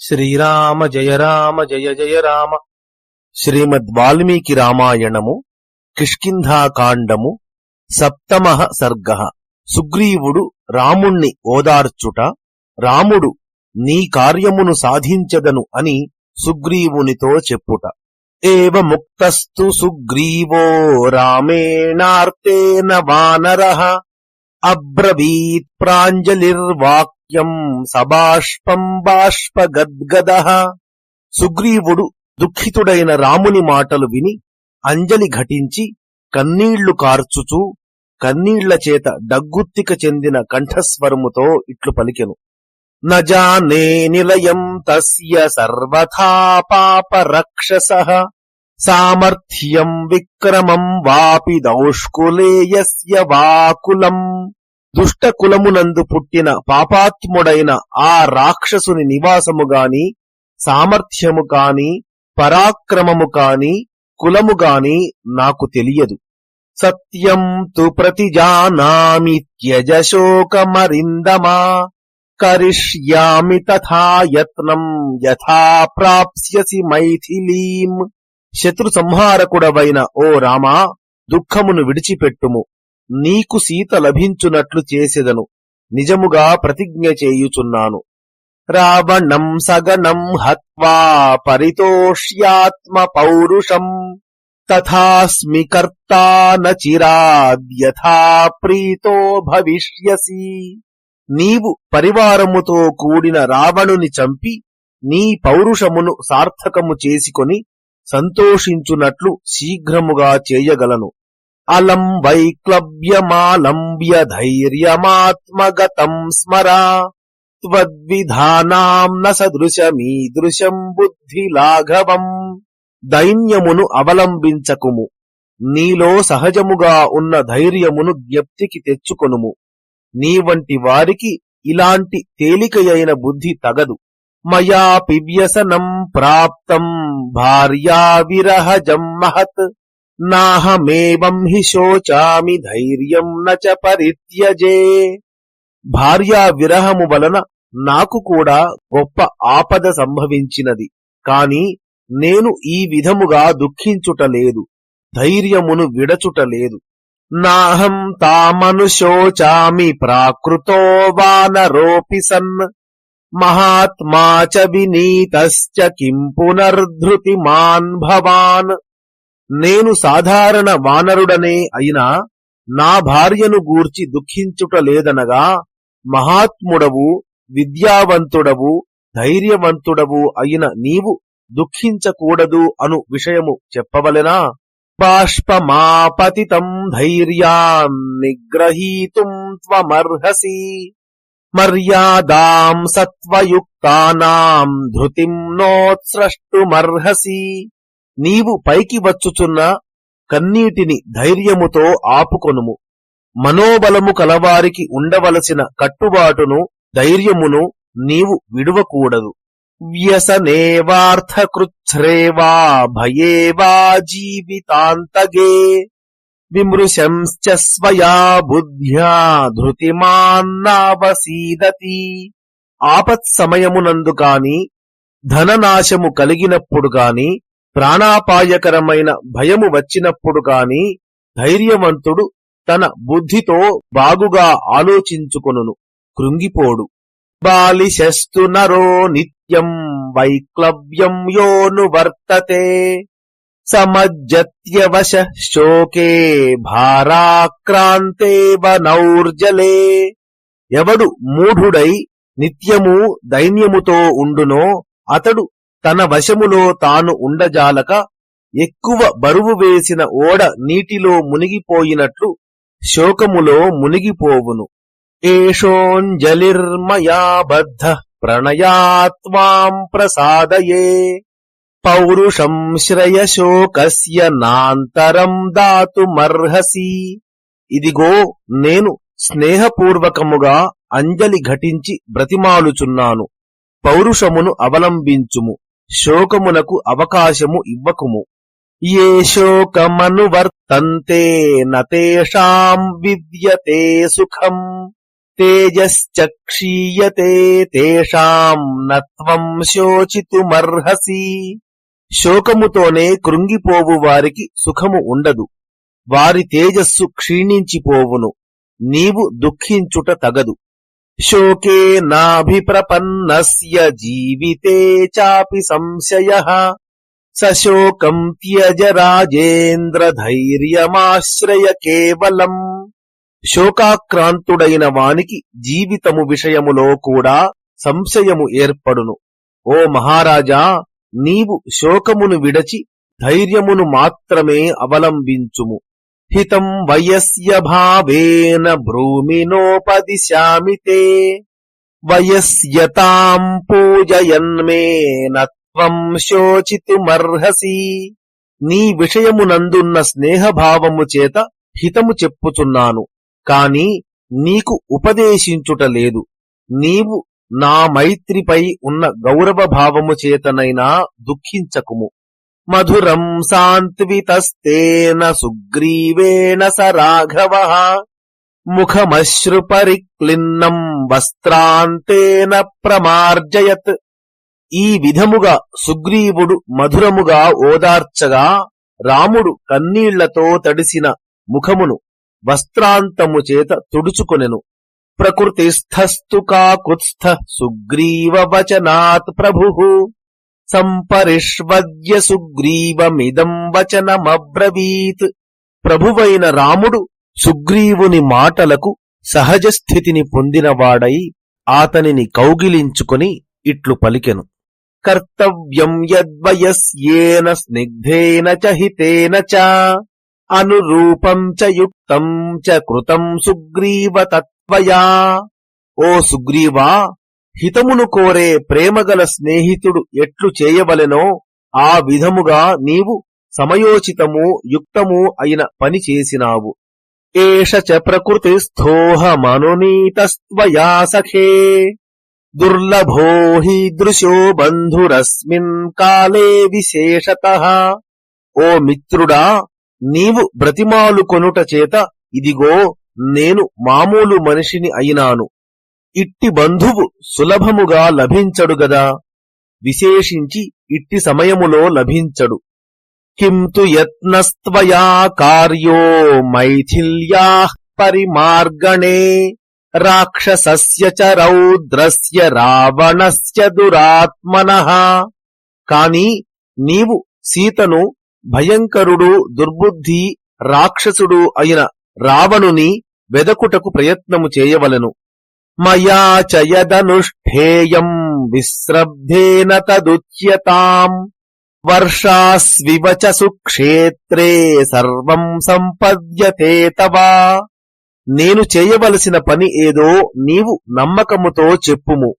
శ్రీరామ జయ రామ జయ జయ రామ. శ్రీమద్ వాల్మీకి రామాయణము కిష్కింధాకాండము సప్తమ సర్గ. సుగ్రీవుడు రాముణ్ణి ఓదార్చుట రాముడు నీ కార్యమును సాధించదను అని సుగ్రీవునితో చెప్పుట. ఏవ ముక్తస్తు సుగ్రీవో రామేణార్తేన వానరః. అబ్రవీత్ ప్రాంజలిర్వాక్యం సబాష్పం బాష్పగద్గద. సుగ్రీవుడు దుఃఖితుడైన రాముని మాటలు విని అంజలి ఘటించి కన్నీళ్ళు కార్చుచూ కన్నీళ్ళచేత డగ్గుత్తిక చెందిన కంఠస్వరముతో ఇట్లు పలికెను. నజానే నిలయం తస్య సర్వథా పాప రక్షస సామర్థ్యం విక్రమం వాపి దౌష్కులేయస్య వాకులం దుష్ట కులమునందు పుట్టిన పాపాత్ముడైన ఆ రాక్షసుని నివాసము గాని సామర్థ్యము కాని పరాక్రమము కాని కులము గాని నాకు తెలియదు. సత్యం తు ప్రతిజానామి త్యజశోకమరిందమా? కరిష్యామి తథా యత్నం యథా ప్రాప్స్యసి మైథిలీం. శత్రు సంహారకుడవైన ఓ రామా దుఃఖమును విడిచిపెట్టుము. నీకు సీత లభించునట్లు చేసెదను. నిజముగా ప్రతిజ్ఞ చేయుచున్నాను. రావణం సగనం హత్వా పరితోష్యాత్మ పౌరుషం. తథాస్మి కర్తా నచిరాద్యథా ప్రీతో భవిష్యసి. నీవు పరివారముతో కూడిన రావణుని చంపి నీ పౌరుషమును సార్థకము చేసుకొని సంతోషించునట్లు శీఘ్రముగా చేయగలను. అలం వైక్లవ్యమాలంబ్య ధైర్యమాత్మగతం స్మరా. త్వద్విధానాం న సదృశమీదృశం బుద్ధి లాఘవం దైన్యమును అవలంబించకుము. నీలో సహజముగా ఉన్న ధైర్యమును జ్ఞప్తికి తెచ్చుకొనుము. నీ వంటి వారికి ఇలాంటి తేలికయైన బుద్ధి తగదు. మయా పివ్యసనం ప్రాప్తం భార్యా విరహజం మహత్. నాహమేవం హి శోచామి ధైర్యం నచ పరిత్యజే. భార్యా విరహము వలన నాకు కూడా గొప్ప ఆపద సంభవించినది. కాని నేను ఈ విధముగా దుఃఖించుటలేదు ధైర్యమును విడచుటలేదు నాహం తామనుశోచామి ప్రాకృతో వానరోపి సన్. మహాత్మా చ వినీతశ్చ కిం పునర్ధృతిమాన్ భవాన్. నేను సాధారణ వానరుడనే అయినా నా భార్యను గూర్చి దుఃఖించుట లేదనగా మహాత్ముడవు విద్యావంతుడవు ధైర్యవంతుడవు అయిన నీవు దుఃఖించకూడదు అను విషయము చెప్పవలెనా? బాష్పమాపతితం ధైర్యాన్ నిగ్రహీతుం త్వమర్హసి మర్యాదాం సత్వయుక్తానాం ధృతిం నోత్స్రష్టుమర్హసి నీవు పైకి వచ్చుచున్న కన్నీటిని ధైర్యముతో ఆపుకొనుము. మనోబలము కలవారికి ఉండవలసిన కట్టుబాటును ధైర్యమును నీవు విడువకూడదు. వ్యసనేవార్థకృచ్ఛ్రేవా భయేవా జీవితాంతగే. విమృశంశ్చ స్వయా బుద్ధ్యా ధృతిమాన్నావసీదతి ఆపత్ కాని ధననాశము కలిగినప్పుడు గాని ప్రాణాపాయకరమైన భయము వచ్చినప్పుడు గాని ధైర్యవంతుడు తన బుద్ధితో బాగుగా ఆలోచించుకొనును. కృంగిపోడు. బాలిశస్తు నరో నిత్యం వైక్లవ్యం యోను వర్తతే. సమజ్జత్యవశ శోకే భారాక్రాంతే వనౌర్జలే ఎవడు మూఢుడై నిత్యము దైన్యముతో ఉండునో అతడు తన వశములో తాను ఉండజాలక ఎక్కువ బరువు వేసిన ఓడ నీటిలో మునిగిపోయినట్లు శోకములో మునిగిపోవును. ఏషోంజలిర్మయా బద్ధ ప్రణయాత్వాం ప్రసాదయే. పౌరుషం శ్రయశోకస్య నాంతరం దాతుమర్హసి. ఇదిగో నేను స్నేహపూర్వకముగా అంజలి ఘటించి బ్రతిమాలుచున్నాను. పౌరుషమును అవలంబించుము. శోకమునకు అవకాశము ఇవ్వకుము. ఏ శోకమనువర్తంతే నేషాం విద్యతే సుఖం. తేజశ్చక్షీయతే తేషాం నత్వం శోచితుమర్హసి. శోకముతోనే కృంగిపోవు వారికి సుఖము ఉండదు. వారి తేజస్సు క్షీణించిపోవును. నీవు దుఃఖించుట తగదు. శోకే నాభిప్రపన్నస్య జీవితే చాపి సంశయ సశోకం త్యజ రాజేంద్ర ధైర్యమాశ్రయ కేవలం. శోకాక్రాంతుడైన వానికి జీవితము విషయములో కూడా సంశయము ఏర్పడును. ఓ మహారాజా నీవు శోకమును విడచి ధైర్యమును మాత్రమే అవలంబించుము. హితం వయస్య భావేన భ్రూమినోపదిశామి తే. వయస్యతాం పూజయన్మే నత్వం శోచితుమర్హసి. నీ విషయమునందున్న స్నేహభావము చేత హితము చెప్పుచున్నాను. కాని నీకు ఉపదేశించుట లేదు. నీవు నా మైత్రిపై ఉన్న గౌరవ భావము చేతనైనా దుఃఖించకుము. మధురం సాన్వితస్తేన సుగ్రీవేణ స రాఘవ ముఖమశ్రుపరిక్లిన్నం వస్త్రాంతేన ప్రమార్జయత్. ఈ విధముగా సుగ్రీవుడు మధురముగా ఓదార్చగా రాముడు కన్నీళ్ళతో తడిసిన ముఖమును వస్త్రాంతము చేత తుడుచుకొనెను. ప్రకృతిస్థస్తు కాకుత్స్థ సుగ్రీవ వచనాత్ ప్రభు. సంపరిష్వద్య సుగ్రీవమిదం వచనమబ్రవీత్. ప్రభువైన రాముడు సుగ్రీవుని మాటలకు సహజ స్థితిని పొందినవాడై ఆతనిని కౌగిలించుకుని ఇట్లు పలికెను. కర్తవ్యం యద్వయస్యేన స్నిగ్ధేన చ హితేన చ అనురూపం చ యుక్తం చ కృతం సుగ్రీవ తత్వయా ఓ సుగ్రీవా హితమును కోరే ప్రేమగల స్నేహితుడు ఎట్లు చేయవలెనో ఆ విధముగా నీవు సమయోచితము యుక్తము అయిన పని చేసినావు. ఏష చ ప్రకృతిస్థోహమనునీతస్త్వయా సఖే. దుర్లభో హీదృశో బంధురస్మిన్ కాలే విశేషత. ఓ మిత్రుడా నీవు బ్రతిమాలు కొనుట చేత ఇదిగో నేను మామూలు మనిషిని అయినాను. ఇట్టి బంధువు సులభముగా లభించడు గదా. విశేషించి ఇట్టి సమయములో లభించడు. కింతు యత్నస్త్వయా కార్యో మైథిల్యా పరిమార్గణే. రాక్షసస్య చ రౌద్రస్య రావణస్య కాని నీవు సీతను భయంకరుడు దుర్బుద్ధి రాక్షసుడు అయిన రావణుని వెదకుటకు ప్రయత్నము చేయవలెను. మయా చ యదనుష్ఠేయం విశ్రబ్ధేన తదుచ్యతాం. వర్షాస్వివ చ సుక్షేత్రే సర్వం సంపద్యతే తవా. నేను చేయవలసిన పని ఏదో నీవు నమ్మకముతో చెప్పుము.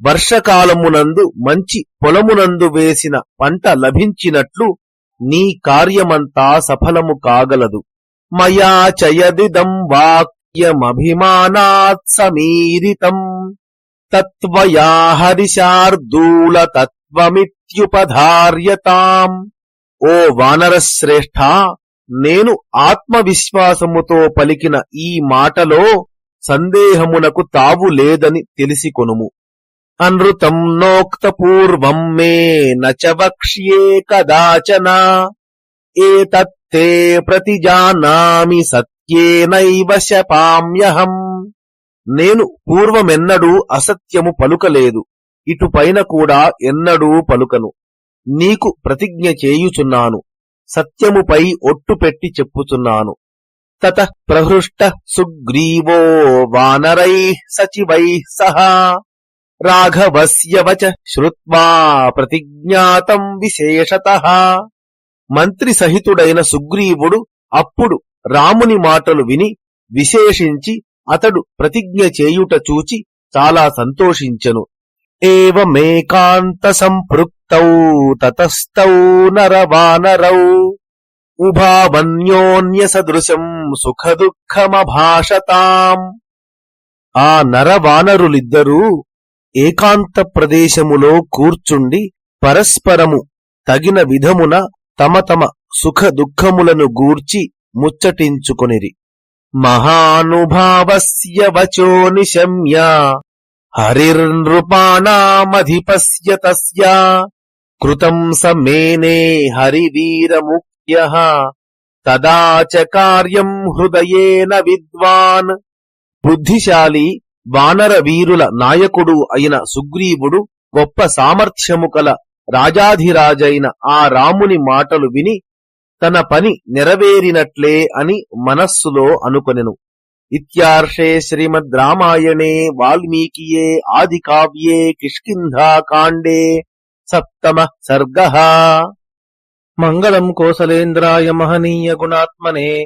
వర్షకాలమునందు మంచి పొలమునందు వేసిన పంట లభించినట్లు నీ కార్యమంతా సఫలము కాగలదు. మయా చయదిదం వాక్ సమీరితం తత్వయా హరిశార్దూల తత్వమిత్యుపధార్యతాం ఓ వానరశ్రేష్ఠ నేను ఆత్మవిశ్వాసముతో పలికిన ఈ మాటలో సందేహమునకు తావు లేదని తెలిసికొనుము. అనృతం నోక్త పూర్వం మే నచవక్ష్యే కదాచనా కదాచన ఏతత్తే ప్రతిజానామి సత్ సత్యేనైవ శపామ్యహం. నేను పూర్వమెన్నడూ అసత్యము పలుకలేదు ఇటుపైన కూడా ఎన్నడూ పలుకను. నీకు ప్రతిజ్ఞ చేయుచున్నాను సత్యముపై ఒట్టు పెట్టి చెప్పుచున్నాను. తత ప్రహృష్ట సుగ్రీవో వానరై సచివై సహా. రాఘవస్యవచ శ్రుత్వా ప్రతిజ్ఞాతం విశేషత. మంత్రి సహితుడైన సుగ్రీవుడు అప్పుడు రాముని మాటలు విని విశేషించి అతడు ప్రతిజ్ఞ చేయుట చూచి చాలా సంతోషించెను. ఏవమేకాంత సంపృక్తౌ తౌ తతస్థౌ నరవానరౌ ఉభావన్యోన్య సదృశం సుఖ దుఃఖమభాషతాం ఆ నరవానరులిద్దరూ ఏకాంత ప్రదేశములో కూర్చుండి పరస్పరము తగిన విధమున తమ తమ సుఖ దుఃఖములను గూర్చి ముచ్చటించుకొనిరి. మహానుభావస్య వచో నిశమ్య హరిర్నృపాణామధిపస్య తస్య కృతం సమేనే హరివీరముఖ్య తదా చ కార్యం హృదయేన విద్వాన్. బుద్ధిశాలి వానర వీరుల నాయకుడు అయిన సుగ్రీవుడు గొప్ప సామర్థ్యము కల రాజాధిరాజైన ఆ రాముని మాటలు విని తన పని నెరవేరినట్లే అని మనస్సులో అనుకొనెను. ఇత్యార్షే శ్రీమద్ రామాయణే వాల్మీకియే ఆది కావ్యే కిష్కింధాకాండే సప్తమ సర్గ. మంగళం కోసలేంద్రాయ మహనీయ గుణాత్మనే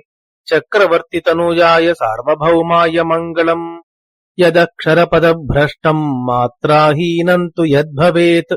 చక్రవర్తి తనూజాయ సార్వభౌమాయ మంగళం. యదక్షరపదభ్రష్టం మాత్రాహీనం తు యద్భవేత్.